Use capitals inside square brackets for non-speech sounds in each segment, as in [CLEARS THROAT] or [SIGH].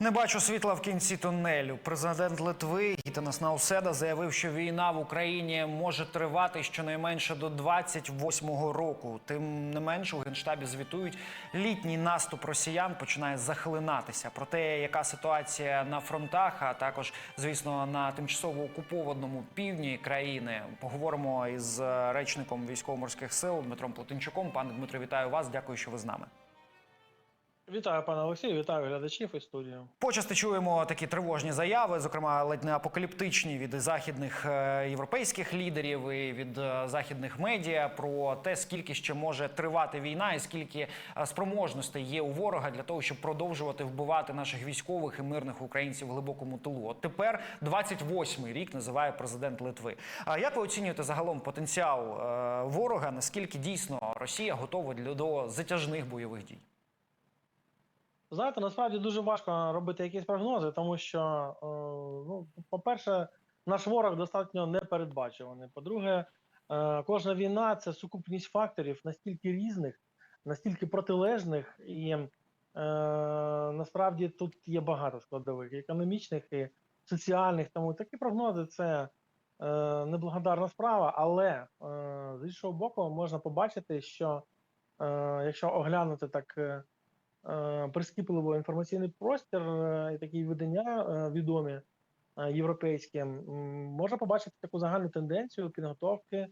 Не бачу світла в кінці тунелю. Президент Литви Гітанас Науседа заявив, що війна в Україні може тривати щонайменше до 28-го року. Тим не менш, у генштабі звітують, літній наступ росіян починає захлинатися. Про те, яка ситуація на фронтах, а також, звісно, на тимчасово окупованому півдні країни, поговоримо із е, речником військово-морських сил Дмитром Плотинчуком. Пане Дмитро, вітаю вас. Дякую, що ви з нами. Вітаю, пане Олексію, вітаю глядачів і студію. Почасти чуємо такі тривожні заяви, зокрема ледь не апокаліптичні від західних е, європейських лідерів і від е, західних медіа про те, скільки ще може тривати війна, і скільки е, спроможностей є у ворога для того, щоб продовжувати вбивати наших військових і мирних українців в глибокому тилу. От тепер 28-й рік називає президент Литви. А як ви оцінюєте загалом потенціал ворога? Наскільки дійсно Росія готова до затяжних бойових дій? Знаєте, насправді дуже важко робити якісь прогнози, тому що, е, ну, по-перше, наш ворог достатньо непередбачуваний. По-друге, е, кожна війна це сукупність факторів настільки різних, настільки протилежних, і е, насправді тут є багато складових економічних і соціальних. Тому такі прогнози це неблагодарна справа. Але з іншого боку, можна побачити, що якщо оглянути так. Е, прискіпливо інформаційний простір е, і такі видання е, відомі європейські, можна побачити таку загальну тенденцію підготовки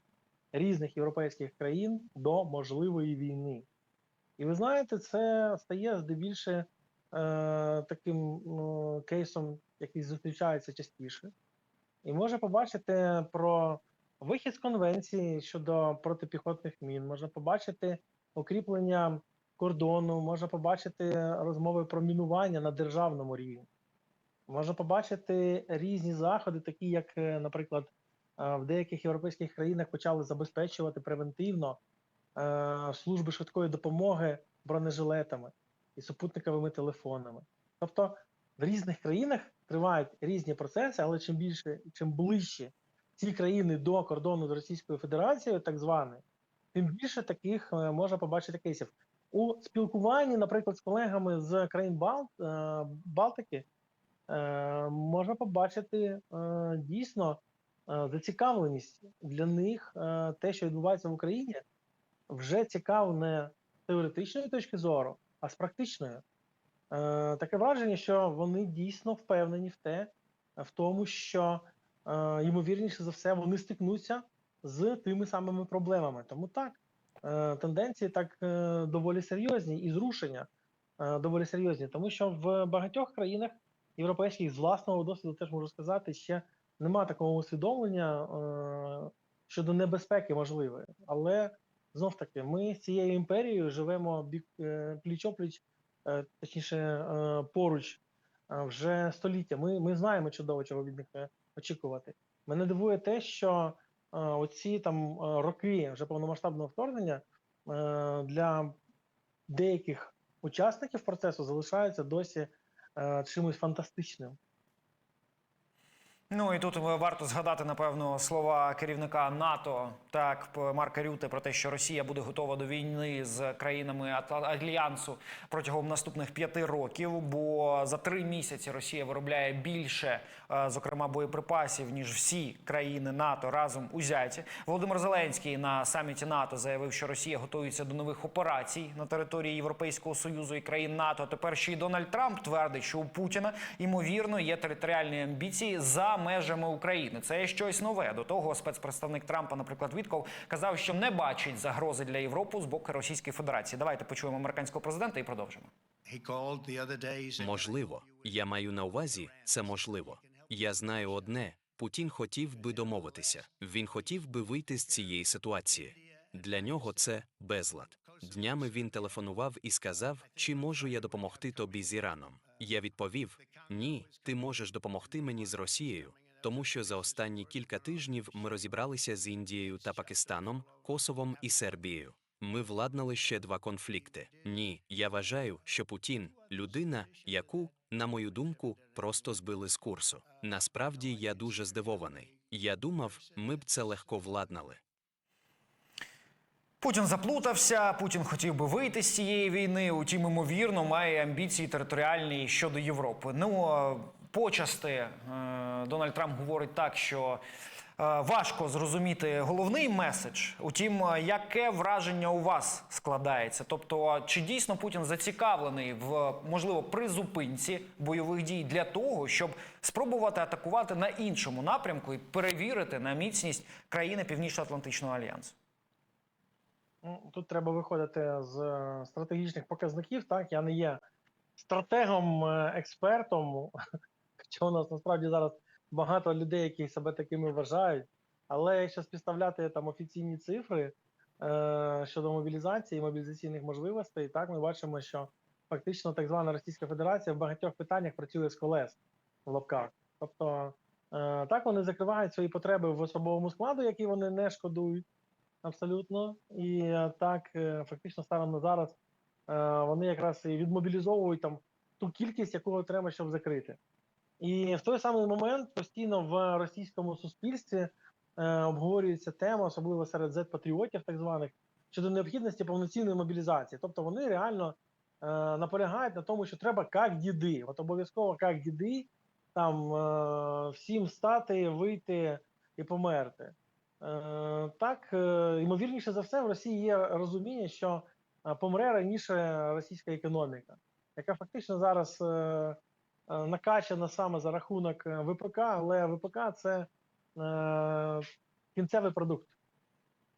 різних європейських країн до можливої війни. І ви знаєте, це стає здебільше таким ну, кейсом, який зустрічається частіше, і може побачити про вихід з конвенції щодо протипіхотних мін, можна побачити укріплення кордону, можна побачити розмови про мінування на державному рівні. Можна побачити різні заходи, такі як, е, наприклад, е, в деяких європейських країнах почали забезпечувати превентивно е, служби швидкої допомоги бронежилетами і супутниковими телефонами. Тобто в різних країнах тривають різні процеси, але чим більше, чим ближче ці країни до кордону з Російською Федерацією, так званої, тим більше таких можна побачити кейсів. У спілкуванні, наприклад, з колегами з країн Бал... е, Балтики, е, можна побачити е, дійсно зацікавленість для них те, що відбувається в Україні, вже цікаво не теоретичної точки зору, а з практичної. Таке враження, що вони дійсно впевнені в те, в тому, що ймовірніше за все вони стикнуться з тими самими проблемами. Тому так тенденції так е, доволі серйозні, і зрушення е, доволі серйозні, тому що в багатьох країнах європейських з власного досвіду теж можу сказати, ще нема такого усвідомлення е, щодо небезпеки можливої. Але знов таки, ми з цією імперією живемо е, пліч-опліч, е, точніше е, поруч е, вже століття. Ми, ми знаємо чудово, чого від них е, очікувати. Мене дивує те, що е, оці там е, роки вже повномасштабного вторгнення е, для деяких учасників процесу залишаються досі е, чимось фантастичним. Ну і тут варто згадати напевно слова керівника НАТО, так Марка Рюте про те, що Росія буде готова до війни з країнами Альянсу протягом наступних п'яти років. Бо за три місяці Росія виробляє більше, е, зокрема боєприпасів, ніж всі країни НАТО разом узяті. Володимир Зеленський на саміті НАТО заявив, що Росія готується до нових операцій на території Європейського союзу і країн НАТО. Тепер ще й Дональд Трамп твердить, що у Путіна ймовірно є територіальні амбіції за межами України. Це щось нове. До того спецпредставник Трампа, наприклад, Вітков, казав, що не бачить загрози для Європи з боку Російської Федерації. Давайте почуємо американського президента і продовжимо. Можливо, я маю на увазі, це можливо. Я знаю одне: Путін хотів би домовитися. Він хотів би вийти з цієї ситуації. Для нього це безлад. Днями він телефонував і сказав, чи можу я допомогти тобі з Іраном. Я відповів: ні, ти можеш допомогти мені з Росією, тому що за останні кілька тижнів ми розібралися з Індією та Пакистаном, Косовом і Сербією. Ми владнали ще два конфлікти. Ні, я вважаю, що Путін людина, яку, на мою думку, просто збили з курсу. Насправді я дуже здивований. Я думав, ми б це легко владнали. Путін заплутався. Путін хотів би вийти з цієї війни. Утім, ймовірно, має амбіції територіальні щодо Європи. Ну почасти е, Дональд Трамп говорить так, що е, важко зрозуміти головний меседж. Утім, е, яке враження у вас складається? Тобто, чи дійсно Путін зацікавлений в можливо призупинці бойових дій для того, щоб спробувати атакувати на іншому напрямку і перевірити на міцність країни Північно-Атлантичного альянсу? Ну, Тут треба виходити з стратегічних показників. Так, я не є стратегом, експертом. Хоча у нас насправді зараз багато людей, які себе такими вважають. Але якщо співставляти там офіційні цифри е, щодо мобілізації і мобілізаційних можливостей, так ми бачимо, що фактично так звана Російська Федерація в багатьох питаннях працює з колес в лапках. Тобто е, так вони закривають свої потреби в особовому складу, які вони не шкодують абсолютно. І е, так, е, фактично, станом на зараз е, вони якраз і відмобілізовують там ту кількість, яку треба, щоб закрити. І в той самий момент постійно в російському суспільстві е, обговорюється тема, особливо серед Z-патріотів, так званих, щодо необхідності повноцінної мобілізації. Тобто вони реально е, наполягають на тому, що треба як діди. От обов'язково як діди, там е, всім стати, вийти і померти. Е, так, е, ймовірніше за все, в Росії є розуміння, що е, помре раніше російська економіка, яка фактично зараз е, накачана саме за рахунок е, ВПК, але ВПК це е, кінцевий продукт.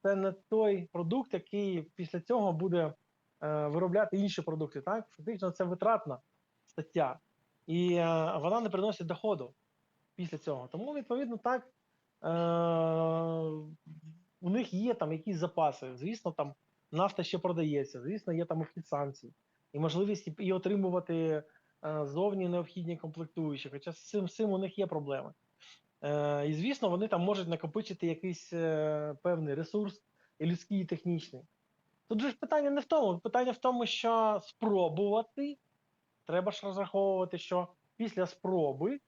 Це не той продукт, який після цього буде е, виробляти інші продукти. Так, фактично, це витратна стаття, і е, вона не приносить доходу після цього. Тому, відповідно, так е, у них є там якісь запаси. Звісно, там нафта ще продається, звісно, є там обхід санкцій і можливість і- отримувати е, зовні необхідні комплектуючі. Хоча з цим, з цим у них є проблеми. Е, і звісно, вони там можуть накопичити якийсь е, певний ресурс, і людський, і технічний. Тут же ж питання не в тому. Питання в тому, що спробувати треба ж розраховувати, що після спроби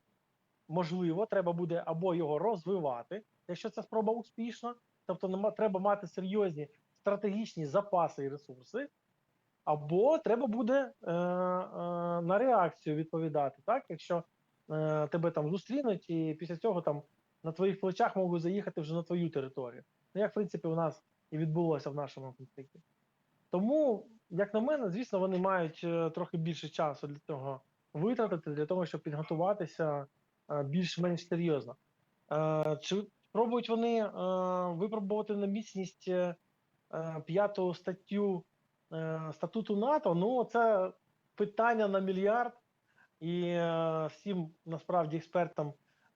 можливо, треба буде або його розвивати, якщо ця спроба успішна, тобто треба мати серйозні стратегічні запаси і ресурси, або треба буде е, е, на реакцію відповідати, так? Якщо е, тебе там зустрінуть, і після цього там на твоїх плечах можуть заїхати вже на твою територію. Ну, як в принципі у нас і відбулося в нашому конфлікті. Тому, як на мене, звісно, вони мають е, трохи більше часу для цього витратити, для того, щоб підготуватися е, більш-менш серйозно. Е, Чи спробують вони випробувати на міцність п'яту статтю статуту НАТО? Ну, це питання на мільярд, і е, всім насправді експертам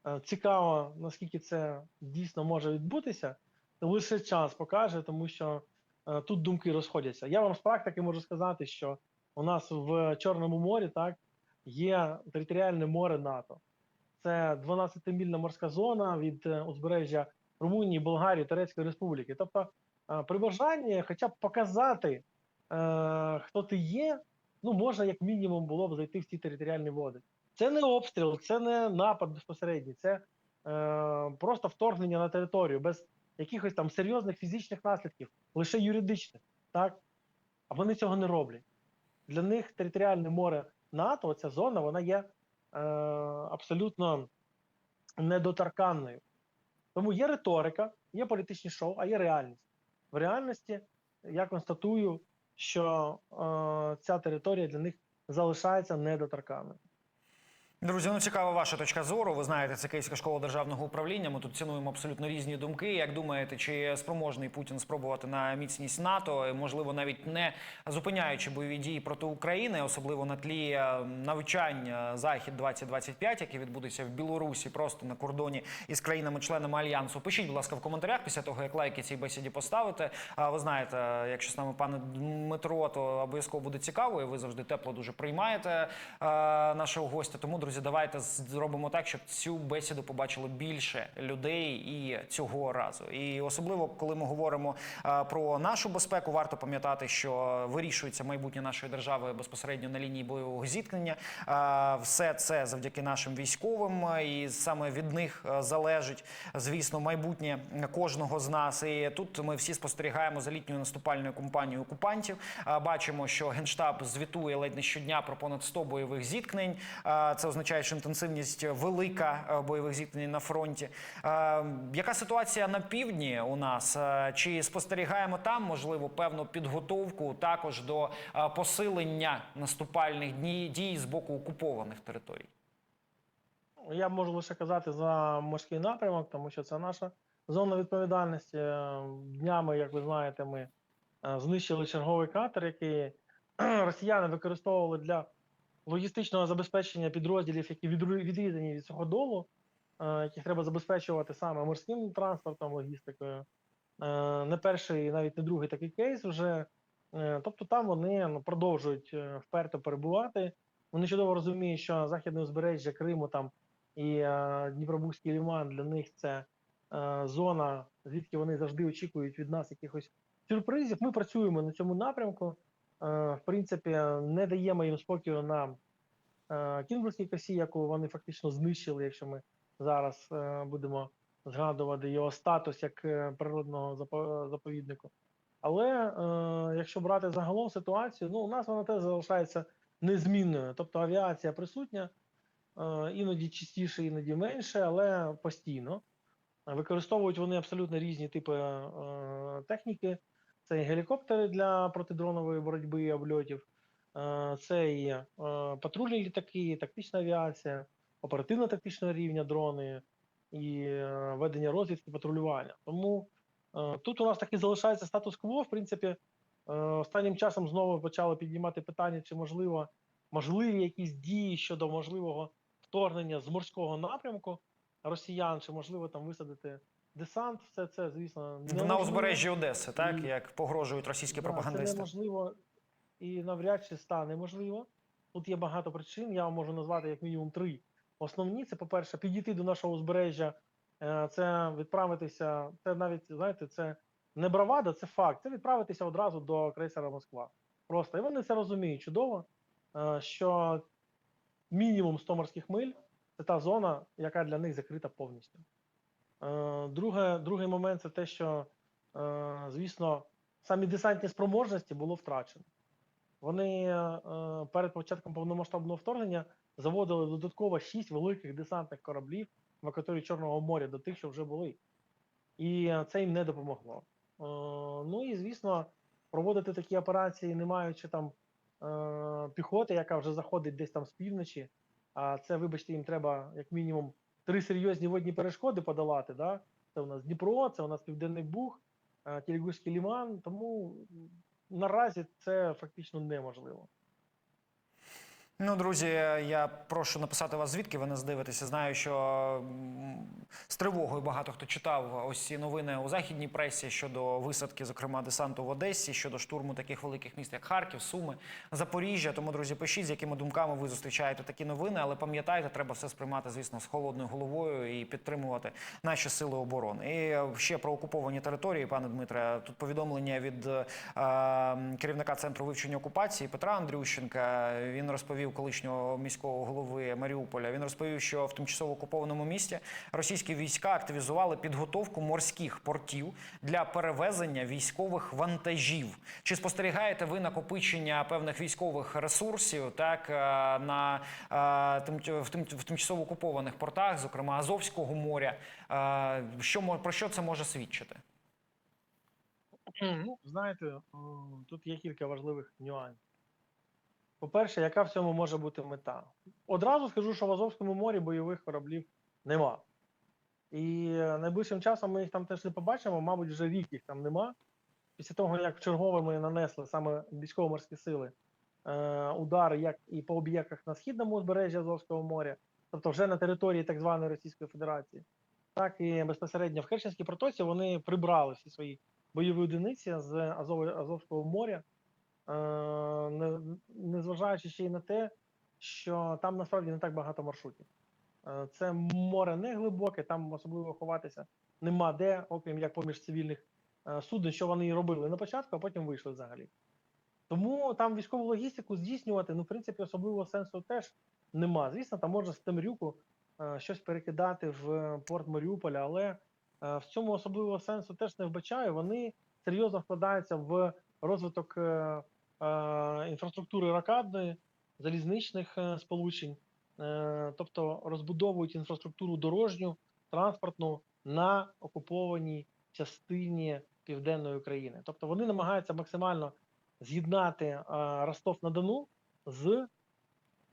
е, цікаво, наскільки це дійсно може відбутися. Лише час покаже, тому що е, тут думки розходяться. Я вам з практики можу сказати, що у нас в Чорному морі так є територіальне море НАТО. Це 12-мільна морська зона від е, узбережжя Румунії, Болгарії, Турецької Республіки. Тобто, е, при бажанні, хоча б показати, е, хто ти є, ну можна як мінімум було б зайти в ці територіальні води. Це не обстріл, це не напад безпосередній, це е, просто вторгнення на територію без якихось там серйозних фізичних наслідків, лише юридичних, так? А вони цього не роблять. Для них територіальне море НАТО, ця зона, вона є е, абсолютно недоторканною. Тому є риторика, є політичні шоу, а є реальність. В реальності я констатую, що е, ця територія для них залишається недоторканною. Друзі, ну цікава ваша точка зору. Ви знаєте, це Київська школа державного управління. Ми тут цінуємо абсолютно різні думки. Як думаєте, чи спроможний Путін спробувати на міцність НАТО, можливо, навіть не зупиняючи бойові дії проти України, особливо на тлі е, навчання Захід 2025 яке відбудеться в Білорусі, просто на кордоні із країнами-членами альянсу? Пишіть, будь ласка, в коментарях після того, як лайки цій бесіді поставите. А ви знаєте, якщо з нами пане Дмитро, то обов'язково буде цікаво. і Ви завжди тепло дуже приймаєте е, нашого гостя. Тому, друзі. Друзі, давайте зробимо так, щоб цю бесіду побачило більше людей і цього разу. І особливо, коли ми говоримо е, про нашу безпеку, варто пам'ятати, що вирішується майбутнє нашої держави безпосередньо на лінії бойового зіткнення. Е, Все це завдяки нашим військовим, е, і саме від них залежить, звісно, майбутнє кожного з нас. І тут ми всі спостерігаємо за літньою наступальною кампанією окупантів. Бачимо, що генштаб звітує ледь не щодня про понад 100 бойових зіткнень. Це означає, що інтенсивність велика е, бойових зіткнень на фронті. Е, Яка ситуація на півдні у нас? Е, Чи спостерігаємо там можливо певну підготовку також до посилення наступальних дій з боку окупованих територій? Я можу лише казати за морський напрямок, тому що це наша зона відповідальності. Днями, як ви знаєте, ми знищили черговий катер, який [CLEARS THROAT] росіяни використовували для логістичного забезпечення підрозділів, які відрізані від цього долу, е, яких треба забезпечувати саме морським транспортом, логістикою. Е, Не перший, навіть не другий такий кейс вже. Е, Тобто там вони ну, продовжують вперто перебувати. Вони чудово розуміють, що західне узбережжя Криму там і Дніпробузький ліман для них це зона, звідки вони завжди очікують від нас якихось сюрпризів. Ми працюємо на цьому напрямку. Е, в принципі, не даємо їм спокою на е, Кінгурській косі, яку вони фактично знищили, якщо ми зараз е, будемо згадувати його статус як природного заповіднику. Але якщо брати загалом ситуацію, ну у нас вона теж залишається незмінною. Тобто авіація присутня, іноді частіше, іноді менше, але постійно. Використовують вони абсолютно різні типи техніки. Це і гелікоптери для протидронової боротьби і обльотів, е, це і е, патрульні літаки, тактична авіація, оперативно-тактичного рівня дрони і е, ведення розвідки, патрулювання. Тому тут у нас таки залишається статус-кво. В принципі, останнім часом знову почали піднімати питання, чи можливо можливі якісь дії щодо можливого вторгнення з морського напрямку росіян, чи можливо там висадити десант. Все це, звісно, На узбережжі Одеси, так І- як погрожують російські Да, Це неможливо і навряд чи стане можливо. Тут є багато причин. Я вам можу назвати як мінімум три. Основні це, по-перше, підійти до нашого узбережжя, е, це відправитися. Це навіть знаєте, це не бравада, це факт. Це відправитися одразу до крейсера Москва. Просто і вони це розуміють чудово, е, що мінімум 100 морських миль це та зона, яка для них закрита повністю. Е, Друге, другий момент це те, що, е, звісно, самі десантні спроможності було втрачено. Вони е, перед початком повномасштабного вторгнення заводили додатково 6 великих десантних кораблів в акваторії Чорного моря до тих, що вже були. І це їм не допомогло. Ну і звісно, проводити такі операції, не маючи там піхоти, яка вже заходить десь там з півночі. А це, вибачте, їм треба як мінімум три серйозні водні перешкоди подолати. Да? Це у нас Дніпро, це у нас Південний Буг, е, ліман. Тому наразі це фактично неможливо. Ну, друзі, я прошу написати вас, звідки ви нас дивитеся. Знаю, що з тривогою багато хто читав ось ці новини у західній пресі щодо висадки, зокрема десанту в Одесі, щодо штурму таких великих міст, як Харків, Суми, Запоріжжя. Тому, друзі, пишіть, з якими думками ви зустрічаєте такі новини. Але пам'ятайте, треба все сприймати, звісно, з холодною головою і підтримувати наші сили оборони. І е, ще про окуповані території, пане Дмитре. Тут повідомлення від е, керівника центру вивчення окупації Петра Андрющенка. Він розповів колишнього міського голови Маріуполя. Він розповів, що в тимчасово окупованому місті російські війська активізували підготовку морських портів для перевезення військових вантажів. Чи спостерігаєте ви накопичення певних військових ресурсів так е, на е, в, тим, в тимчасово окупованих портах, зокрема Азовського моря? Е, Що про що це може свідчити? Ну, знаєте, тут є кілька важливих нюансів. По-перше, яка в цьому може бути мета? Одразу скажу, що в Азовському морі бойових кораблів нема. І найближчим часом ми їх там теж не побачимо, мабуть, вже рік їх там нема. Після того, як вчергове ми нанесли саме військово-морські сили е, удари як і по об'єктах на східному узбережжі Азовського моря, тобто вже на території так званої Російської Федерації, так і безпосередньо в Керченській протоці вони прибрали всі свої бойові одиниці з Азов, Азовського моря, незважаючи ще й на те, що там насправді не так багато маршрутів. Е, Це море не глибоке, там особливо ховатися нема де, окрім як поміж цивільних е, суден, що вони і робили на початку, а потім вийшли взагалі. Тому там військову логістику здійснювати, ну, в принципі, особливого сенсу теж нема. Звісно, там можна з Темрюку е, щось перекидати в порт Маріуполя, але е, в цьому особливого сенсу теж не вбачаю. Вони серйозно вкладаються в розвиток е, е, інфраструктури ракадної, залізничних е, сполучень, тобто розбудовують інфраструктуру дорожню, транспортну на окупованій частині південної України. Тобто вони намагаються максимально з'єднати е, Ростов-на-Дону з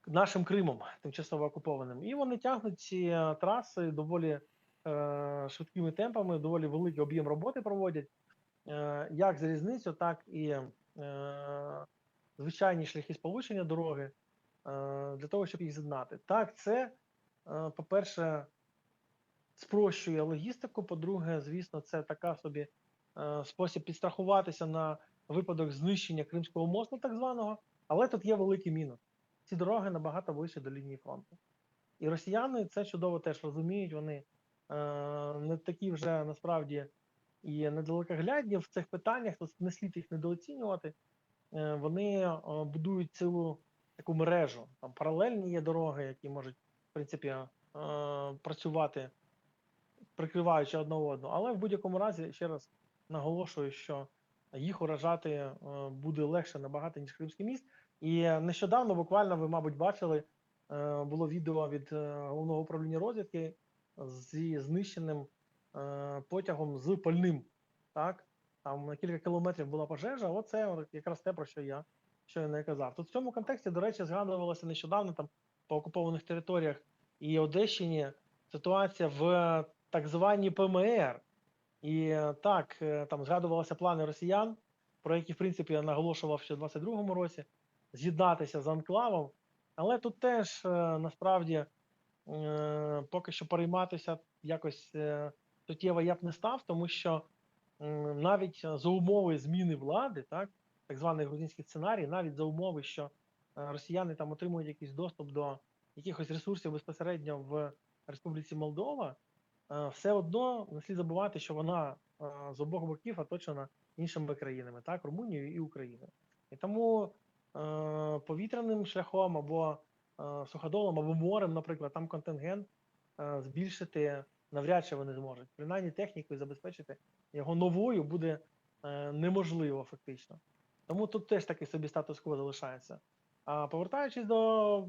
нашим Кримом, тимчасово окупованим. І вони тягнуть ці траси доволі швидкими темпами, доволі великий об'єм роботи проводять, як залізницю, так і е, звичайні шляхи сполучення дороги е, для того, щоб їх з'єднати. Так, це, е, по-перше, спрощує логістику. По-друге, звісно, це така собі е, спосіб підстрахуватися на випадок знищення Кримського мосту, так званого. Але тут є великий мінус. Ці дороги набагато ближче до лінії фронту. І росіяни це чудово теж розуміють. Вони е, не такі вже насправді і недалекоглядні в цих питаннях, то не слід їх недооцінювати. Е, вони е, будують цілу таку мережу. Там паралельні є дороги, які можуть, в принципі, е, працювати, прикриваючи одне одного. Але в будь-якому разі, ще раз наголошую, що їх уражати буде легше набагато, ніж Кримський міст. І нещодавно, буквально, ви, мабуть, бачили, було відео від головного управління розвідки зі знищеним потягом з пальним. Так? Там на кілька кілометрів була пожежа. Оце якраз те, про що я щойно і казав. Тут в цьому контексті, до речі, згадувалося нещодавно там по окупованих територіях і Одещині ситуація в так званій ПМР. І е, так, е, там згадувалися плани росіян, про які, в принципі, я наголошував ще в 22-му році, з'єднатися з анклавом. Але тут теж е, насправді е, поки що перейматися якось е, суттєво я б не став, тому що навіть за умови зміни влади, так, так званий грузинський сценарій, навіть за умови, що е, росіяни там отримують якийсь доступ до якихось ресурсів безпосередньо в Республіці Молдова, е, все одно не слід забувати, що вона е, з обох боків оточена іншими країнами, так, Румунією і Україною. І тому е, повітряним шляхом або е, суходолом, або морем, наприклад, там контингент е, збільшити навряд чи вони зможуть. Принаймні технікою забезпечити його новою буде е, неможливо фактично. Тому тут теж такий собі статус-кво залишається. А повертаючись до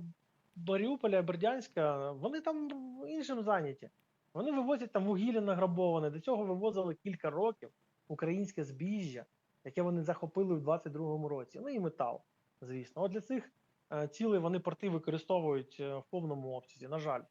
Маріуполя, Бердянська, вони там іншим зайняті. Вони вивозять там вугілля награбоване. До цього вивозили кілька років українське збіжжя, яке вони захопили в 22-му році. Ну і метал, звісно. От для цих е, цілей вони порти використовують е, в повному обсязі. На жаль.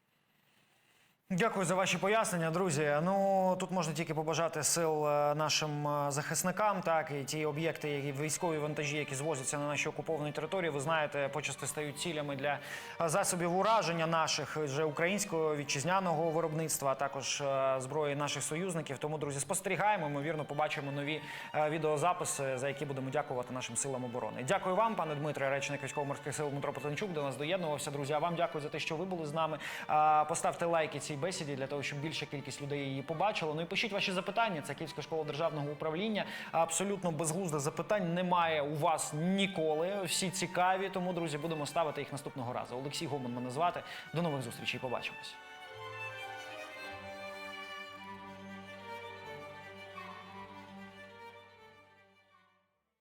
Дякую за ваші пояснення, друзі. Ну тут можна тільки побажати сил е, нашим е, захисникам, так і ті об'єкти, які військові вантажі, які звозяться на наші окуповані території. Ви знаєте, почасти стають цілями для е, засобів ураження наших вже українського вітчизняного виробництва, а також зброї наших союзників. Тому, друзі, спостерігаємо. Ймовірно, побачимо нові відеозаписи, за які будемо дякувати нашим силам оборони. Дякую вам, пане Дмитре, речник військово-морських сил Дмитро Потанчук, до нас доєднувався. Друзі, а вам дякую за те, що ви були з нами. Поставте лайки цій бесіді для того, щоб більша кількість людей її побачила. Ну і пишіть ваші запитання. Це Київська школа державного управління. Абсолютно безглуздих запитань немає у вас ніколи. Всі цікаві. Тому, друзі, будемо ставити їх наступного разу. Олексій Гоман мене звати. До нових зустрічей. Побачимось.